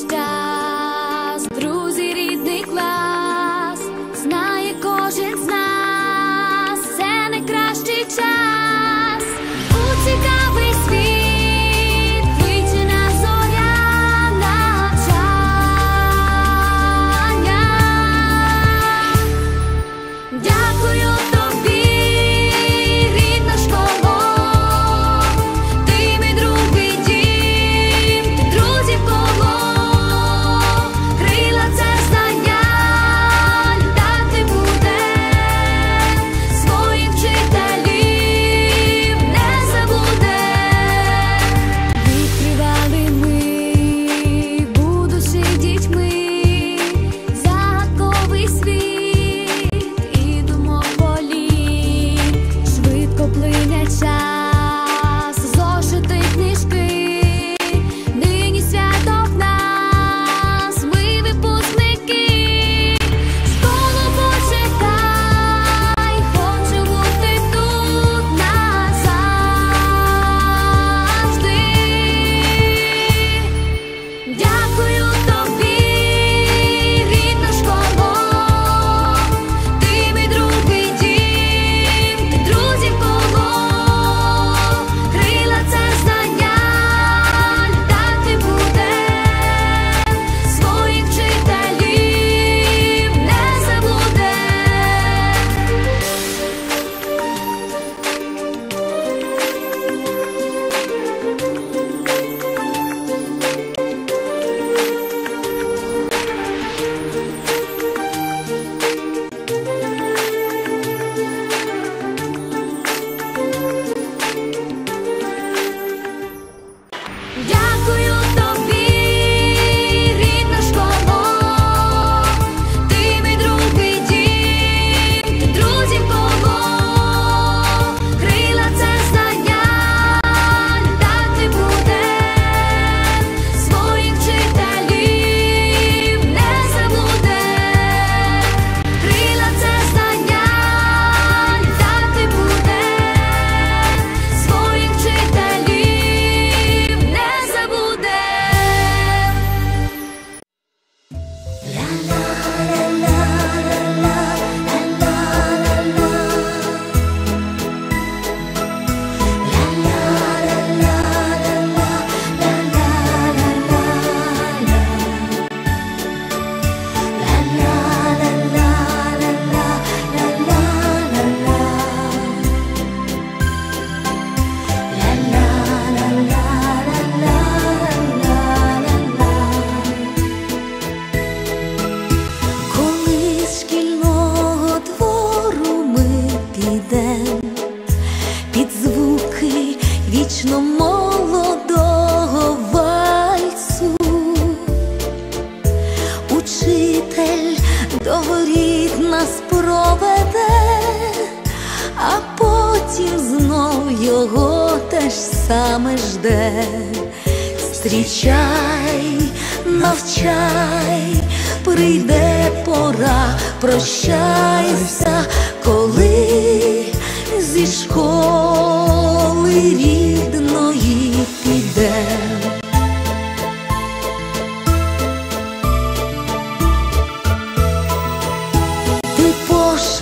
stop. вічно молодого вальцу, учитель до воріт нас проведе, а потім знов його те ж саме жде. Зустрічай, навчай, прийде пора, прощайся, коли зі школи.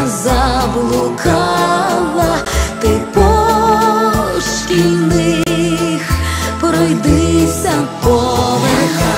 я заблукала, ти по шкільних пройдися поверха.